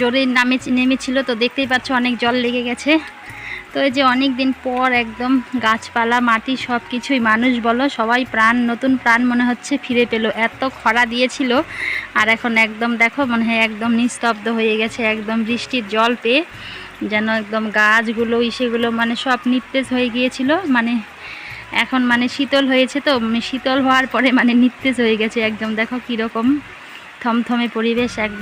জোরে নামে নেমেছিল, তো দেখতেই পাচ্ছ অনেক জল লেগে গেছে। তো এই যে অনেক দিন পর একদম গাছপালা, মাটি সব কিছুই মানুষ বলো, সবাই প্রাণ, নতুন প্রাণ মনে হচ্ছে ফিরে পেল। এত খরা দিয়েছিল, আর এখন একদম দেখো, মনে হয় একদম নিস্তব্ধ হয়ে গেছে, একদম বৃষ্টির জল পেয়ে, যেন একদম গাছগুলো, ইসেগুলো মানে সব নিস্তেজ হয়ে গিয়েছিল। মানে এখন মানে শীতল হয়েছে তো মানে শীতল হওয়ার পরে মানে নিস্তেজ হয়ে গেছে, একদম দেখো কীরকম থমথমে পরিবেশ, একদম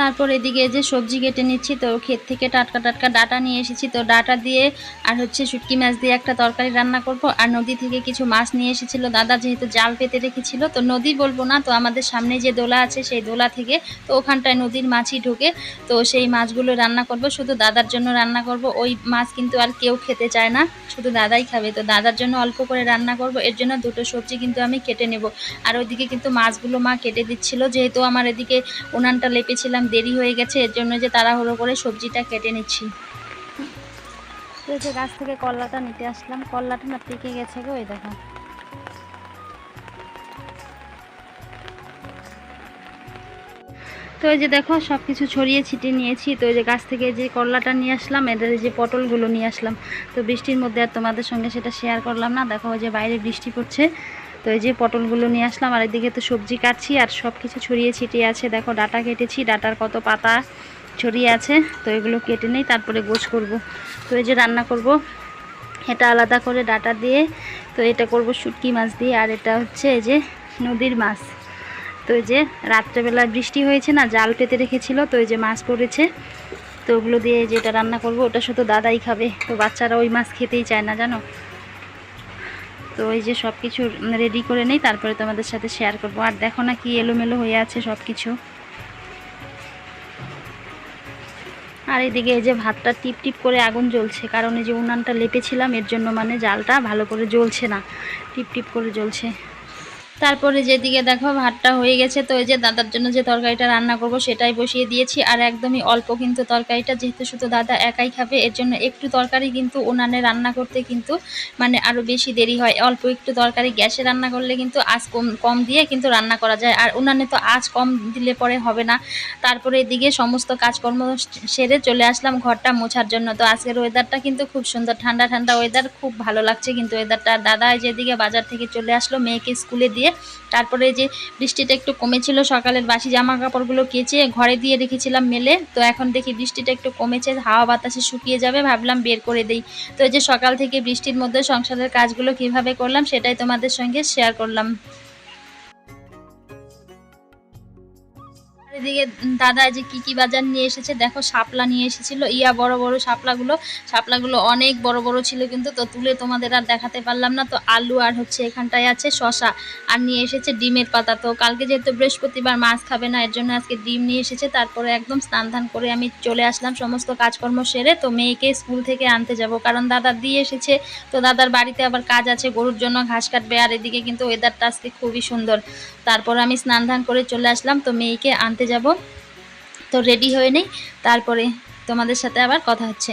তারপর এদিকে যে সবজি কেটে নিচ্ছি, তো ক্ষেত থেকে টাটকা টাটকা ডাটা নিয়ে এসেছি। তো ডাটা দিয়ে আর হচ্ছে শুটকি মাছ দিয়ে একটা তরকারি রান্না করব। আর নদী থেকে কিছু মাছ নিয়ে এসেছিল। দাদা যেহেতু জাল পেতে রেখেছিল, তো নদী বলব না, তো আমাদের সামনে যে দোলা আছে সেই দোলা থেকে তো ওখানটায় নদীর মাছই ঢোকে। তো সেই মাছগুলো রান্না করব। শুধু দাদার জন্য রান্না করব। ওই মাছ কিন্তু আর কেউ খেতে চায় না, শুধু দাদাই খাবে। তো দাদার জন্য অল্প করে রান্না করব। এর জন্য দুটো সবজি কিন্তু আমি কেটে নেব। আর ওইদিকে কিন্তু মাছগুলো মা কেটে দিচ্ছিল। যেহেতু আমার এদিকে উনানটা লেপেছিলাম দেরি হয়ে গেছে, এর জন্য যে তাড়াহুড়ো করে সবজিটা কেটে নিচ্ছি। এই গাছ থেকে কল্লাটা নিতে আসলাম। কল্লাটা না পেকে গেছে গো ওই দেখো। তো এই যে দেখো সব কিছু ছড়িয়ে ছিটিয়ে নিয়েছি। তো যে গাছ থেকে যে করলাটা নিয়ে আসলাম, এদের যে পটলগুলো নিয়ে আসলাম। তো বৃষ্টির মধ্যে আর তোমাদের সঙ্গে সেটা শেয়ার করলাম না। দেখো যে বাইরে বৃষ্টি পড়ছে। তো এই যে পটলগুলো নিয়ে আসলাম, আর এদিকে তো সবজি কাটছি আর সব কিছু ছড়িয়ে ছিটিয়ে আছে। দেখো ডাটা কেটেছি, ডাটার কত পাতা ছড়িয়ে আছে, তো এগুলো কেটে নেই, তারপরে গোছ করব। তো এই যে রান্না করব, এটা আলাদা করে ডাটা দিয়ে, তো এটা করব শুটকি মাছ দিয়ে, আর এটা হচ্ছে এই যে নদীর মাছ। তো এই যে রাত্রেবেলা বৃষ্টি হয়েছে না, জাল পেতে রেখেছিল, তো এই যে মাছ পড়েছে। তো ওগুলো দিয়ে যেটা রান্না করব, ওটা শুধু দাদাই খাবে, তো বাচ্চারা ওই মাছ খেতেই চায় না, জানো? তো ওই যে সব কিছু রেডি করে নেই, তারপরে তোমাদের সাথে শেয়ার করব। আর দেখো না কি এলোমেলো হয়ে আছে সব কিছু আর এদিকে এই যে ভাতটা টিপ টিপ করে আগুন জ্বলছে, কারণ এই যে উনানটা লেপেছিলাম, এর জন্য মানে জালটা ভালো করে জ্বলছে না, টিপ টিপ করে জ্বলছে। তারপরে যেদিকে দেখো ভাতটা হয়ে গেছে, তো এই যে দাদার জন্য যে তরকারিটা রান্না করব সেটাই বসিয়ে দিয়েছি। আর একদমই অল্প কিন্তু তরকারিটা, যেহেতু শুধু দাদা একাই খাবে, এর জন্য একটু তরকারি কিন্তু উনানে রান্না করতে কিন্তু মানে আরও বেশি দেরি হয়। অল্প একটু তরকারি গ্যাসে রান্না করলে কিন্তু আঁচ কম কম দিয়ে কিন্তু রান্না করা যায়। আর উনানে তো আঁচ কম দিলে পরে হবে না। তারপরে এদিকে সমস্ত কাজকর্ম সেরে চলে আসলাম ঘরটা মোছার জন্য। তো আজকের ওয়েদারটা কিন্তু খুব সুন্দর। ঠান্ডা ঠান্ডা ওয়েদার খুব ভালো লাগছে কিন্তু ওয়েদারটা দাদা যেদিকে বাজার থেকে চলে আসলো, মেয়েকে স্কুলে দিয়ে তারপরে যে বৃষ্টিটা একটু কমেছিল, সকালের বাসি জামা কাপড়গুলো কেচে ঘরে দিয়ে রেখেছিলাম মেলে। তো এখন দেখি বৃষ্টিটা একটু কমেছে, হাওয়া বাতাসে শুকিয়ে যাবে, ভাবলাম বের করে দেই। তো এই যে সকাল থেকে বৃষ্টির মধ্যে সংসারের কাজগুলো কীভাবে করলাম সেটাই তোমাদের সঙ্গে শেয়ার করলাম। এদিকে দাদা যে কি কি বাজার নিয়ে এসেছে, দেখো শাপলা নিয়ে এসেছিল। ইয়া বড় বড় শাপলাগুলো শাপলাগুলো অনেক বড় বড় ছিল কিন্তু তো তুলে তোমাদের আর দেখাতে পারলাম না। তো আলু আর হচ্ছে এখানটায় আছে শশা আর নিয়ে এসেছে ডিমের পাতা। তো কালকে যেহেতু বৃহস্পতিবার মাছ খাবে না, এর জন্য আজকে ডিম নিয়ে এসেছে। তারপরে একদম স্নান ধান করে আমি চলে আসলাম সমস্ত কাজকর্ম সেরে। তো মেয়েকে স্কুল থেকে আনতে যাব, কারণ দাদা দিয়ে এসেছে। তো দাদার বাড়িতে আবার কাজ আছে, গরুর জন্য ঘাস কাটবে। আর এদিকে কিন্তু ওয়েদারটা আজকে খুবই সুন্দর। তারপর আমি স্নান ধান করে চলে আসলাম। তো মেয়েকে আনতে যাব। তো রেডি হয়ে নেই। তারপরে তোমাদের সাথে আবার কথা হচ্ছে।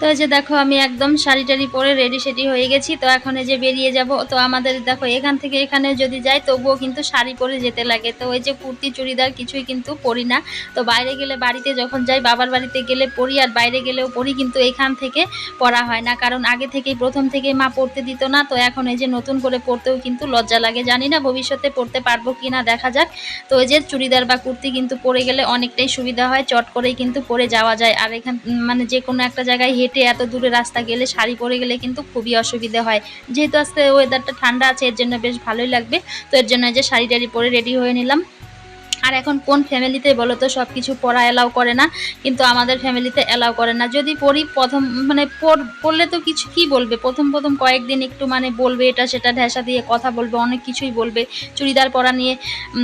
তো এই যে দেখো, আমি একদম শাড়ি টাড়ি পরে রেডি সেডি হয়ে গেছি। তো এখন এই যে বেরিয়ে যাব। তো আমাদের দেখো, এখান থেকে এখানে যদি যাই, তবুও কিন্তু শাড়ি পরে যেতে লাগে। তো ওই যে কুর্তি, চুড়িদার কিছুই কিন্তু পরি না। তো বাইরে গেলে বাড়িতে যখন যাই, বাবার বাড়িতে গেলে পরি, আর বাইরে গেলেও পরি, কিন্তু এখান থেকে পরা হয় না। কারণ আগে থেকেই, প্রথম থেকে মা পড়তে দিত না। তো এখন এই যে নতুন করে পড়তেও কিন্তু লজ্জা লাগে। জানি না ভবিষ্যতে পড়তে পারব কি না দেখা যাক। তো ওই যে চুড়িদার বা কুর্তি কিন্তু পরে গেলে অনেকটাই সুবিধা হয়। চট করেই কিন্তু পরে যাওয়া যায়। আর এখান মানে যে কোনো একটা জায়গায় হেঁটে এত দূরে রাস্তা গেলে, শাড়ি পরে গেলে কিন্তু খুবই অসুবিধে হয়। যেহেতু আজকে ওয়েদারটা ঠান্ডা আছে, এর জন্য বেশ ভালোই লাগবে। তো এর জন্য যে শাড়ি টাড়ি পরে রেডি হয়ে নিলাম। আর এখন কোন ফ্যামিলিতে বলো তো সব কিছু পড়া অ্যালাউ করে না, কিন্তু আমাদের ফ্যামিলিতে অ্যালাউ করে না। যদি পড়ি, প্রথম মানে পড়, পড়লে তো কিছু, কি বলবে? প্রথম প্রথম কয়েকদিন একটু মানে বলবে, এটা সেটা ঢ্যাসা দিয়ে কথা বলবে, অনেক কিছুই বলবে। চুড়িদার পরা নিয়ে,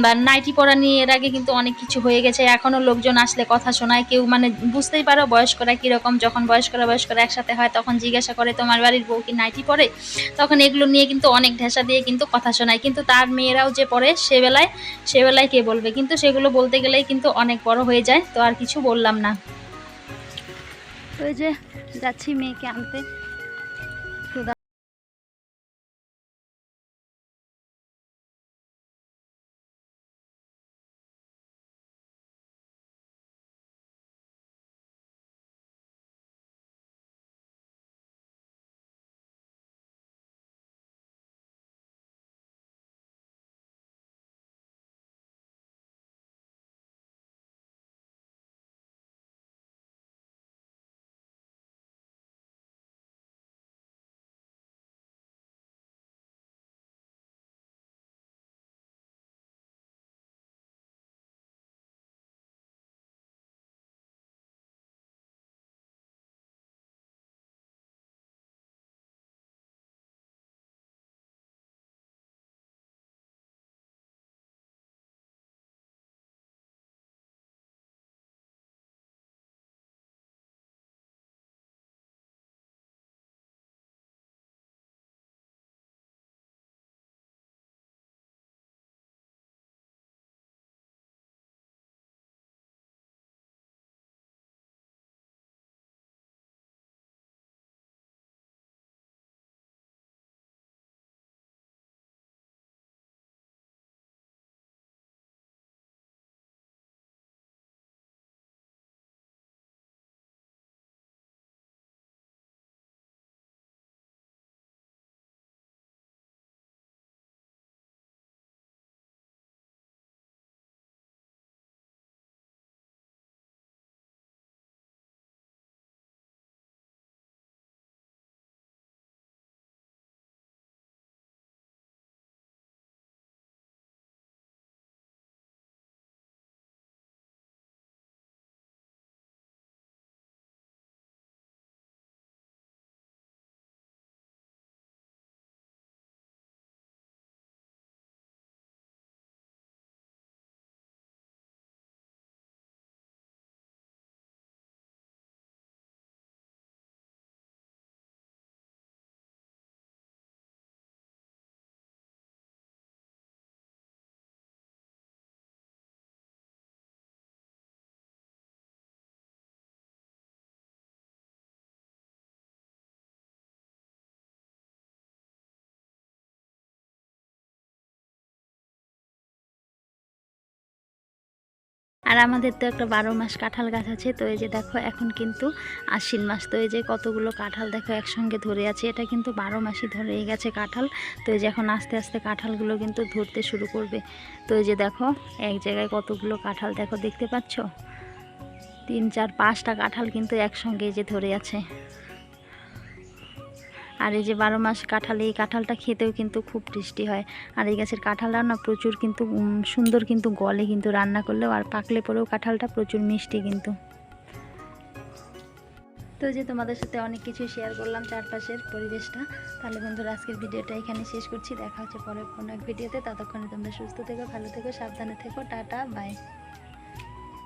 বা নাইটি পরা নিয়ে এর আগে কিন্তু অনেক কিছু হয়ে গেছে। এখনও লোকজন আসলে কথা শোনায়, কেউ মানে বুঝতেই পারো বয়স্করা কীরকম, যখন বয়স্করা বয়স্করা একসাথে হয়, তখন জিজ্ঞাসা করে, তোমার বাড়ির বউ কি নাইটি পরে? তখন এগুলো নিয়ে কিন্তু অনেক ঢেসা দিয়ে কিন্তু কথা শোনায়। কিন্তু তার মেয়েরাও যে পড়ে সে বেলায় সে বেলায় কে বলবে? কিন্তু সেগুলো বলতে গেলেই কিন্তু অনেক বড় হয়ে যায়, তো আর কিছু বললাম না। ওই যে যাচ্ছি মেয়েকে আনতে। আর আমাদের তো একটা বারো মাস কাঁঠাল গাছ আছে, তো এই যে দেখো এখন কিন্তু আশ্বিন মাস, তো এই যে কতগুলো কাঁঠাল দেখো একসঙ্গে ধরে আছে, এটা কিন্তু বারো মাসই ধরে গেছে কাঁঠাল, তো এই যে এখন আস্তে আস্তে কাঁঠালগুলো কিন্তু ধরতে শুরু করবে। তো এই যে দেখো এক জায়গায় কতগুলো কাঁঠাল দেখো, দেখতে পাচ্ছ? তিন, চার, পাঁচটা কাঁঠাল কিন্তু একসঙ্গে এই যে ধরে আছে। আর এই যে বারো মাস কাঁঠাল, এই কাঁঠালটা খেতেও কিন্তু খুব টেস্টি হয়। আর এই গাছের কাঁঠালটা না প্রচুর কিন্তু সুন্দর কিন্তু গলে কিন্তু রান্না করলেও আর পাকলে পরেও কাঁঠালটা প্রচুর মিষ্টি কিন্তু। তো যে তোমাদের সাথে অনেক কিছু শেয়ার করলাম চারপাশের পরিবেশটা। তাহলে বন্ধুরা, আজকের ভিডিওটা এখানে শেষ করছি। দেখা হচ্ছে পরে কোনো এক ভিডিওতে। ততক্ষণে তোমরা সুস্থ থেকো, ভালো থেকো, সাবধানে থেকো। Tata bye